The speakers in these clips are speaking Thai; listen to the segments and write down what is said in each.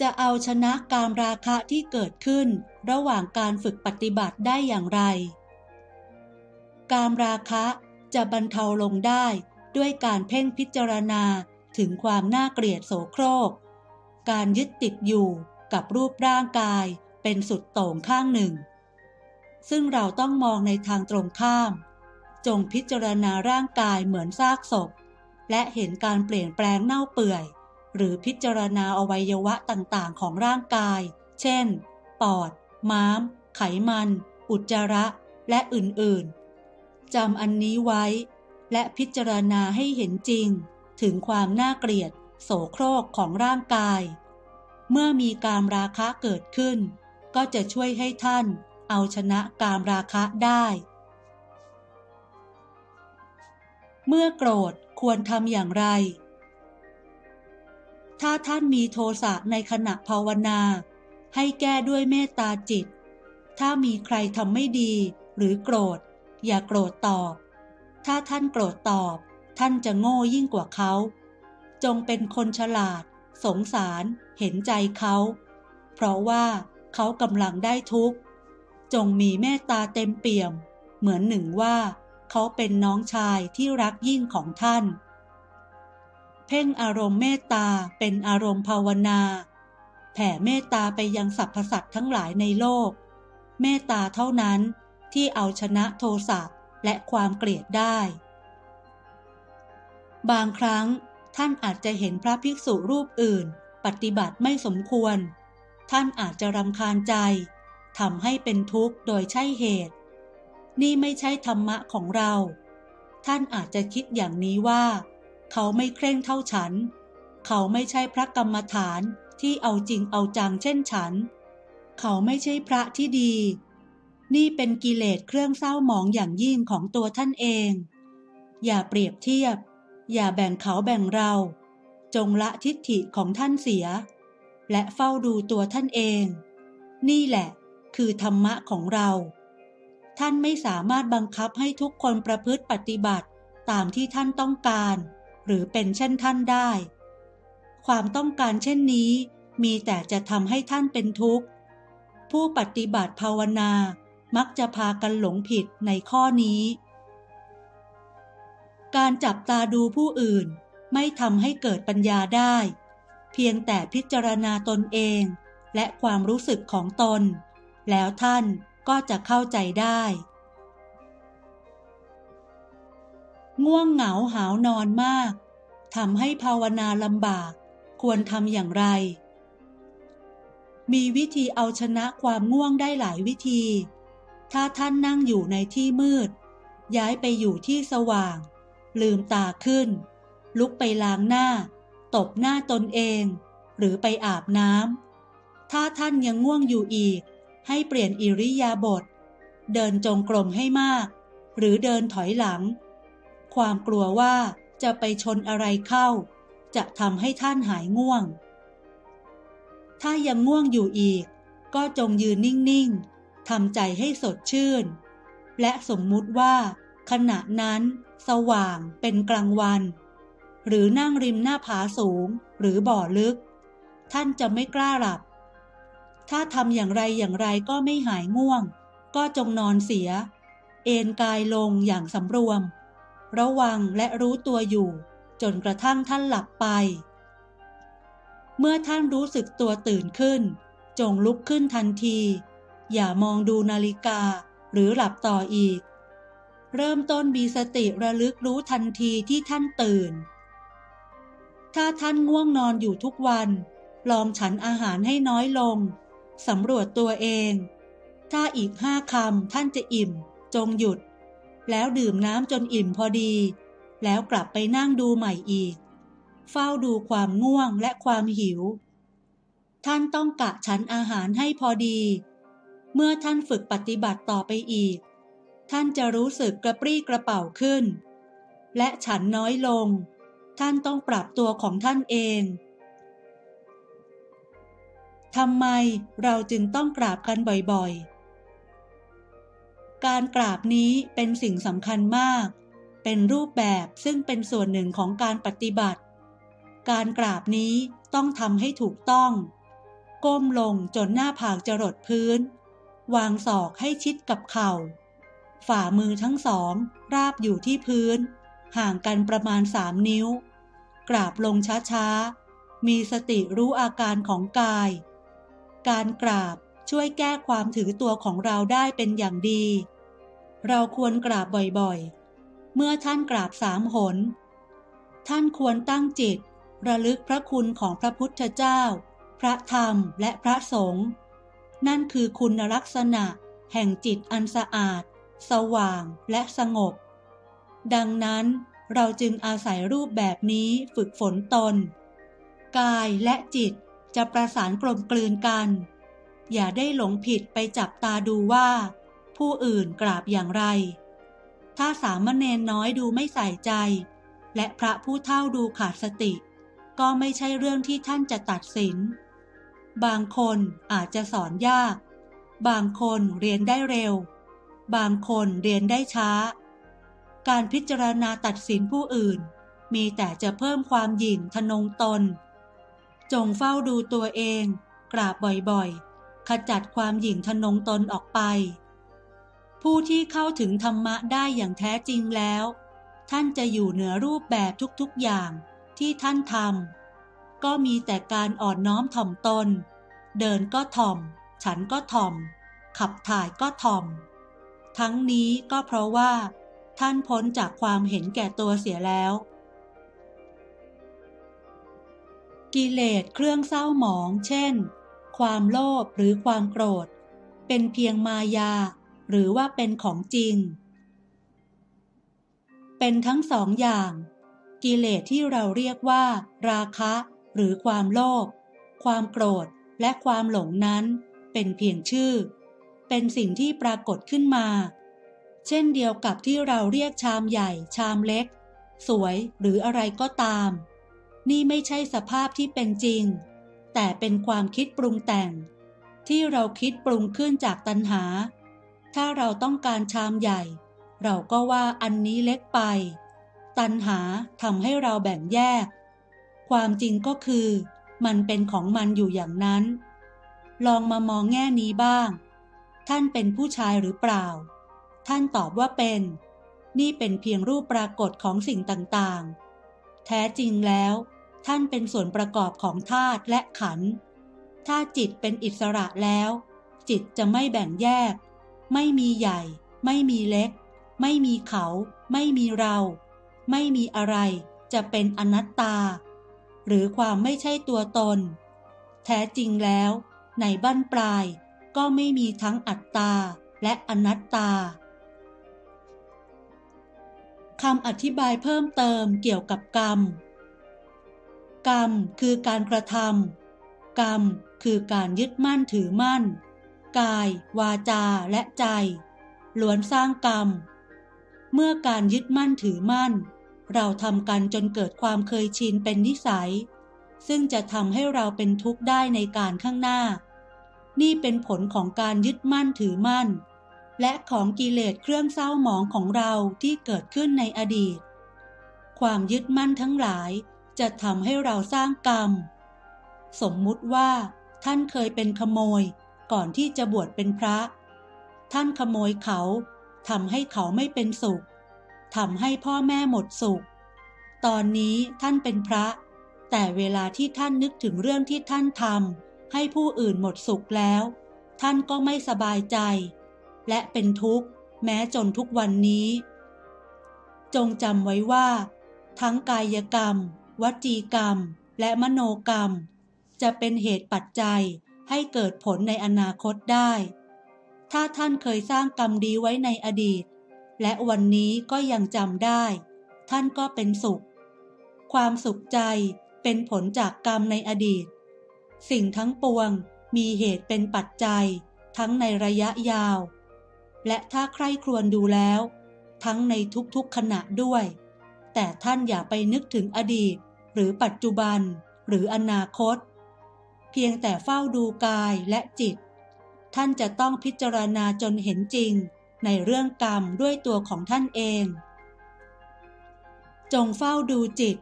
จะเอาชนะการราคะที่เกิดขึ้น ระหว่างการฝึกปฏิบัติได้อย่างไร การราคะจะบรรเทาลงได้ด้วยการเพ่งพิจารณาถึงความน่าเกลียดโสโครก การยึดติดอยู่กับรูปร่างกายเป็นสุดโต่งข้างหนึ่ง ซึ่งเราต้องมองในทางตรงข้าม จงพิจารณาร่างกายเหมือนซากศพ และเห็นการเปลี่ยนแปลงเน่าเปื่อย หรือพิจารณาอวัยวะต่างๆ ของร่างกาย เช่น ปอด ม้าม ไขมัน อุจจาระ และอื่นๆ จำอันนี้ไว้ และพิจารณาให้เห็นจริง ถึงความน่าเกลียด โสโครกของร่างกาย เมื่อมีการราคะเกิดขึ้น ก็จะช่วยให้ท่าน เอาชนะการราคะได้ เมื่อโกรธควรทำอย่างไร ถ้าท่านมีโทสะในขณะภาวนา ให้แก้ด้วยเมตตาจิต ถ้ามีใครทำไม่ดีหรือโกรธ อย่าโกรธตอบ ถ้าท่านโกรธตอบ ท่านจะโง่ยิ่งกว่าเขา จงเป็นคนฉลาด สงสาร เห็นใจเขา เพราะว่าเขากำลังได้ทุกข์ จงมีเมตตาเต็มเปี่ยม เหมือนหนึ่งว่า เขาเป็นน้องชายที่รักยิ่งของท่าน เพ่งอารมณ์เมตตาเป็นอารมณ์ภาวนา แผ่เมตตาไปยังสรรพสัตว์ทั้งหลายในโลก เมตตาเท่านั้นที่เอาชนะโทสะและความเกลียดได้ บางครั้งท่านอาจจะเห็นพระภิกษุรูปอื่น ปฏิบัติไม่สมควร ท่านอาจจะรำคาญใจทำให้เป็นทุกข์โดยใช่เหตุ นี่ไม่ใช่ธรรมะของเรา ท่านอาจจะคิดอย่างนี้ว่า เขาไม่เคร่งเท่าฉัน เขาไม่ใช่พระกรรมฐานที่เอาจริงเอาจังเช่นฉัน เขาไม่ใช่พระที่ดี นี่เป็นกิเลสเครื่องเศร้าหมองอย่างยิ่งของตัวท่านเอง อย่าเปรียบเทียบ อย่าแบ่งเขาแบ่งเรา จงละทิฏฐิของท่านเสีย และเฝ้าดูตัวท่านเอง นี่แหละคือธรรมะของเรา ท่านไม่สามารถบังคับให้ทุกคนประพฤติปฏิบัติตามที่ท่านต้องการ หรือเป็นเช่นท่านได้ ความต้องการเช่นนี้ มีแต่จะทำให้ท่านเป็นทุกข์ ผู้ปฏิบัติภาวนามักจะพากันหลงผิดในข้อนี้ การจับตาดูผู้อื่นไม่ทำให้เกิดปัญญาได้ เพียงแต่พิจารณาตนเอง และความรู้สึกของตน แล้วท่านก็จะเข้าใจได้ ง่วงเหงาหาวนอนมากทำให้ภาวนาลำบาก ควรทำอย่างไร มีวิธีเอาชนะความง่วงได้หลายวิธี ถ้าท่านนั่งอยู่ในที่มืด ย้ายไปอยู่ที่สว่าง ลืมตาขึ้น ลุกไปล้างหน้า ตบหน้าตนเอง หรือไปอาบน้ำ ถ้าท่านยังง่วงอยู่อีก ให้เปลี่ยนอิริยาบถเดินจงกรมให้มาก หรือเดินถอยหลัง ความกลัวว่าจะไปชนอะไรเข้า จะทำให้ท่านหายง่วง ถ้ายังง่วงอยู่อีก ก็จงยืนนิ่ง ๆ ทำใจให้สดชื่น และสมมุติว่าขณะนั้น สว่างเป็นกลางวัน หรือนั่งริมหน้าผาสูงหรือบ่อลึก ท่านจะไม่กล้าหลับ ถ้าทำอย่างไรอย่างไรก็ไม่หายง่วง ก็จงนอนเสีย เอนกายลงอย่างสำรวม ระวังและรู้ตัวอยู่ จนกระทั่งท่านหลับไป เมื่อท่านรู้สึกตัวตื่นขึ้น จงลุกขึ้นทันที อย่ามองดูนาฬิกาหรือหลับต่ออีก เริ่มต้นมีสติระลึกรู้ทันทีที่ท่านตื่น ถ้าท่านง่วงนอนอยู่ทุกวัน ลองฉันอาหารให้น้อยลงสำรวจตัวเอง ถ้าอีกห้าคำท่านจะอิ่ม จงหยุด แล้วดื่มน้ำจนอิ่มพอดี แล้วกลับไปนั่งดูใหม่อีก เฝ้าดูความง่วงและความหิว ท่านต้องกะฉันอาหารให้พอดี เมื่อท่านฝึกปฏิบัติต่อไปอีก ท่านจะรู้สึกกระปรี้กระเป๋าขึ้น และฉันน้อยลง ท่านต้องปรับตัวของท่านเองทำไมเราจึงต้องกราบกันบ่อยๆ การกราบนี้เป็นสิ่งสำคัญมาก เป็นรูปแบบซึ่งเป็นส่วนหนึ่งของการปฏิบัติ การกราบนี้ต้องทำให้ถูกต้อง ก้มลงจนหน้าผากจะรดพื้น วางศอกให้ชิดกับเข่า ฝ่ามือทั้งสอง ราบอยู่ที่พื้น ห่างกันประมาณสามนิ้ว กราบลงช้าๆ มีสติรู้อาการของกาย การกราบช่วยแก้ความถือตัวของเราได้เป็นอย่างดี เราควรกราบบ่อยๆ เมื่อท่านกราบสามหน ท่านควรตั้งจิต ระลึกพระคุณของพระพุทธเจ้า พระธรรมและพระสงฆ์ นั่นคือคุณลักษณะแห่งจิตอันสะอาด สว่างและสงบ ดังนั้นเราจึงอาศัยรูปแบบนี้ฝึกฝนตน กายและจิตจะประสานกลมกลืนกัน อย่าได้หลงผิดไปจับตาดูว่า ผู้อื่นกราบอย่างไร ถ้าสามเณรน้อยดูไม่ใส่ใจ และพระผู้เฒ่าดูขาดสติ ก็ไม่ใช่เรื่องที่ท่านจะตัดสิน บางคนอาจจะสอนยาก บางคนเรียนได้เร็ว บางคนเรียนได้ช้า การพิจารณาตัดสินผู้อื่น มีแต่จะเพิ่มความหยิ่งทะนงตน จงเฝ้าดูตัวเอง กราบบ่อยๆ ขจัดความหยิ่งทะนงตนออกไป ผู้ที่เข้าถึงธรรมะได้อย่างแท้จริงแล้ว ท่านจะอยู่เหนือรูปแบบทุกๆอย่างที่ท่านทำก็มีแต่การอ่อนน้อมถ่อมตน เดินก็ถ่อม ฉันก็ถ่อม ขับถ่ายก็ถ่อม ทั้งนี้ก็เพราะว่า ท่านพ้นจากความเห็นแก่ตัวเสียแล้ว กิเลสเครื่องเศร้าหมอง เช่น ความโลภหรือความโกรธ เป็นเพียงมายา หรือว่าเป็นของจริง เป็นทั้งสองอย่าง กิเลสที่เราเรียกว่า ราคะ หรือความโลภความโกรธและความหลงนั้น เป็นเพียงชื่อ เป็นสิ่งที่ปรากฏขึ้นมา เช่นเดียวกับที่เราเรียกชามใหญ่ ชามเล็ก สวยหรืออะไรก็ตาม นี่ไม่ใช่สภาพที่เป็นจริง แต่เป็นความคิดปรุงแต่ง ที่เราคิดปรุงขึ้นจากตัณหา ถ้าเราต้องการชามใหญ่ เราก็ว่าอันนี้เล็กไป ตัณหาทำให้เราแบ่งแยก ความจริงก็คือ มันเป็นของมันอยู่อย่างนั้น ลองมามองแง่นี้บ้าง ท่านเป็นผู้ชายหรือเปล่า ท่านตอบว่าเป็น นี่เป็นเพียงรูปปรากฏของสิ่งต่างๆ แท้จริงแล้ว ท่านเป็นส่วนประกอบของธาตุและขันธ์ถ้าจิตเป็นอิสระแล้ว จิตจะไม่แบ่งแยก ไม่มีใหญ่ ไม่มีเล็ก ไม่มีเขา ไม่มีเรา ไม่มีอะไรจะเป็นอนัตตา หรือความไม่ใช่ตัวตน แท้จริงแล้ว ในบั้นปลายก็ไม่มีทั้งอัตตาและอนัตตาคำอธิบายเพิ่มเติมเกี่ยวกับกรรม กรรมคือการกระทำกรรมคือการยึดมั่นถือมั่น กาย วาจาและใจล้วนสร้างกรรม เมื่อการยึดมั่นถือมั่น เราทำกันจนเกิดความเคยชินเป็นนิสัย ซึ่งจะทำให้เราเป็นทุกข์ได้ในการข้างหน้า นี่เป็นผลของการยึดมั่นถือมั่น และของกิเลสเครื่องเศร้าหมองของเราที่เกิดขึ้นในอดีต ความยึดมั่นทั้งหลายจะทำให้เราสร้างกรรม สมมุติว่า ท่านเคยเป็นขโมย ก่อนที่จะบวชเป็นพระ ท่านขโมยเขาทำให้เขาไม่เป็นสุขทำให้พ่อแม่หมดสุข ตอนนี้ท่านเป็นพระ แต่เวลาที่ท่านนึกถึงเรื่องที่ท่านทำให้ผู้อื่นหมดสุขแล้ว ท่านก็ไม่สบายใจ และเป็นทุกข์แม้จนทุกวันนี้ จงจำไว้ว่า ทั้งกายกรรม วจีกรรม และมโนกรรม จะเป็นเหตุปัจจัย ให้เกิดผลในอนาคตได้ ถ้าท่านเคยสร้างกรรมดีไว้ในอดีต และวันนี้ก็ยังจำได้ ท่านก็เป็นสุข ความสุขใจเป็นผลจากกรรมในอดีต สิ่งทั้งปวงมีเหตุเป็นปัจจัย ทั้งในระยะยาว และถ้าใครครวญดูแล้ว ทั้งในทุกๆขณะด้วย แต่ท่านอย่าไปนึกถึงอดีต หรือปัจจุบัน หรืออนาคต เพียงแต่เฝ้าดูกายและจิต ท่านจะต้องพิจารณาจนเห็นจริง ในเรื่องกรรมด้วยตัวของท่านเอง จงเฝ้าดูจิต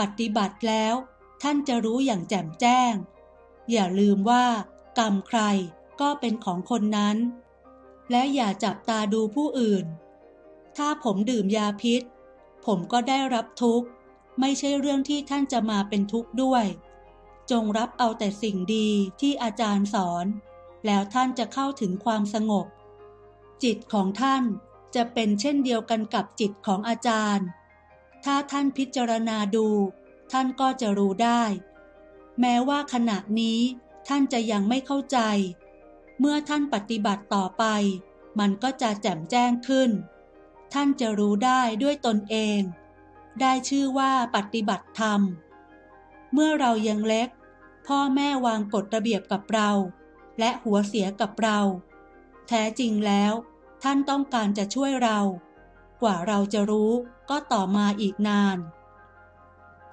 ปฏิบัติแล้วท่านจะรู้อย่างแจ่มแจ้ง อย่าลืมว่า กรรมใครก็เป็นของคนนั้น และอย่าจับตาดูผู้อื่น ถ้าผมดื่มยาพิษ ผมก็ได้รับทุกข์ ไม่ใช่เรื่องที่ท่านจะมาเป็นทุกข์ด้วย จงรับเอาแต่สิ่งดีที่อาจารย์สอน แล้วท่านจะเข้าถึงความสงบ จิตของท่านจะเป็นเช่นเดียวกันกับจิตของอาจารย์ ถ้าท่านพิจารณาดู ท่านก็จะรู้ได้ แม้ว่าขณะนี้ท่านจะยังไม่เข้าใจ เมื่อท่านปฏิบัติต่อไป มันก็จะแจ่มแจ้งขึ้น ท่านจะรู้ได้ด้วยตนเอง ได้ชื่อว่าปฏิบัติธรรม เมื่อเรายังเล็ก พ่อแม่วางกฎระเบียบกับเรา และหัวเสียกับเรา แท้จริงแล้ว ท่านต้องการจะช่วยเรา กว่าเราจะรู้ก็ต่อมาอีกนาน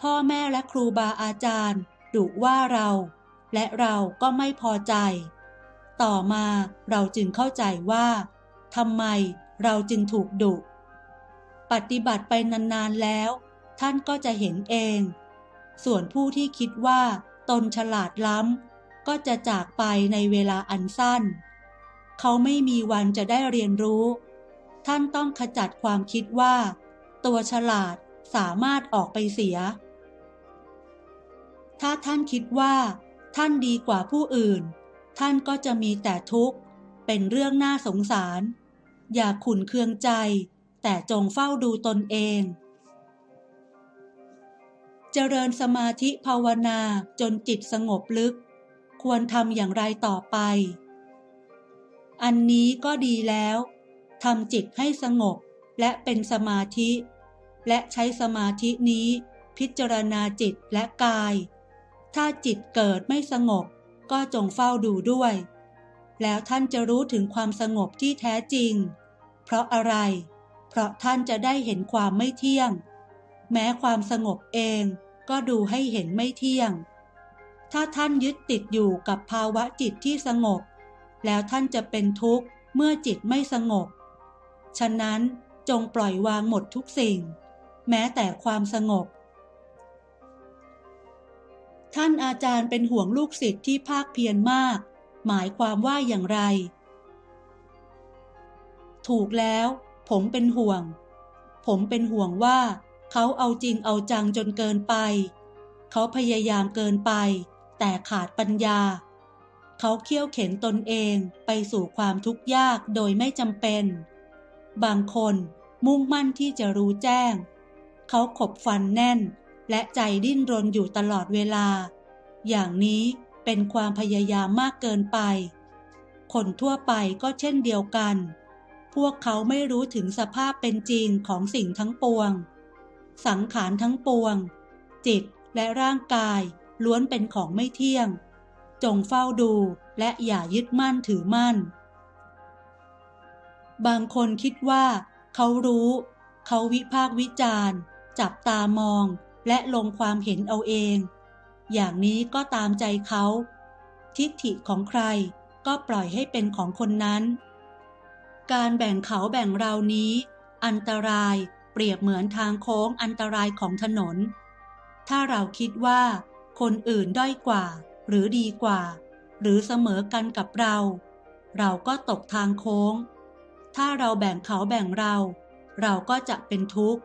พ่อแม่และครูบาอาจารย์ดุว่าเรา และเราก็ไม่พอใจ ต่อมาเราจึงเข้าใจว่าทำไมเราจึงถูกดุปฏิบัติไปนานๆแล้ว ท่านก็จะเห็นเอง ส่วนผู้ที่คิดว่า ตนฉลาดล้ำ ก็จะจากไปในเวลาอันสั้น เขาไม่มีวันจะได้เรียนรู้ ท่านต้องขจัดความคิดว่า ตัวฉลาดสามารถออกไปเสีย ถ้าท่านคิดว่า ท่านดีกว่าผู้อื่น ท่านก็จะมีแต่ทุกข์ เป็นเรื่องน่าสงสาร อย่าขุนเคืองใจ แต่จงเฝ้าดูตนเอง เจริญสมาธิภาวนาจนจิตสงบลึก ควรทำอย่างไรต่อไป อันนี้ก็ดีแล้วทำจิตให้สงบและเป็นสมาธิ และใช้สมาธินี้พิจารณาจิตและกาย ถ้าจิตเกิดไม่สงบก็จงเฝ้าดูด้วย แล้วท่านจะรู้ถึงความสงบที่แท้จริง เพราะอะไร เพราะท่านจะได้เห็นความไม่เที่ยง แม้ความสงบเอง ก็ดูให้เห็นไม่เที่ยง ถ้าท่านยึดติดอยู่กับภาวะจิตที่สงบ แล้วท่านจะเป็นทุกข์เมื่อจิตไม่สงบ ฉะนั้นจงปล่อยวางหมดทุกสิ่ง แม้แต่ความสงบ ท่านอาจารย์เป็นห่วงลูกศิษย์ที่ภาคเพียรมาก หมายความว่าอย่างไร ถูกแล้ว ผมเป็นห่วง ผมเป็นห่วงว่า เขาเอาจริงเอาจังจนเกินไป เขาพยายามเกินไป แต่ขาดปัญญา เขาเคี่ยวเข็นตนเองไปสู่ความทุกข์ยากโดยไม่จำเป็น บางคนมุ่งมั่นที่จะรู้แจ้ง เขาขบฟันแน่นและใจดิ้นรนอยู่ตลอดเวลา อย่างนี้เป็นความพยายามมากเกินไป คนทั่วไปก็เช่นเดียวกัน พวกเขาไม่รู้ถึงสภาพเป็นจริงของสิ่งทั้งปวง สังขารทั้งปวง จิตและร่างกายล้วนเป็นของไม่เที่ยง จงเฝ้าดูและอย่ายึดมั่นถือมั่น บางคนคิดว่า เขารู้ เขาวิพากวิจารณ์จับตามองและลงความเห็นเอาเอง อย่างนี้ก็ตามใจเขา ทิฏฐิของใครก็ปล่อยให้เป็นของคนนั้น การแบ่งเขาแบ่งเรานี้ อันตราย ปรียบเหมือนทางโค้งอันตรายของถนน ถ้าเราคิดว่า คนอื่นด้อยกว่า หรือดีกว่า หรือเสมอกันกับเรา เราก็ตกทางโค้ง ถ้าเราแบ่งเขาแบ่งเรา เราก็จะเป็นทุกข์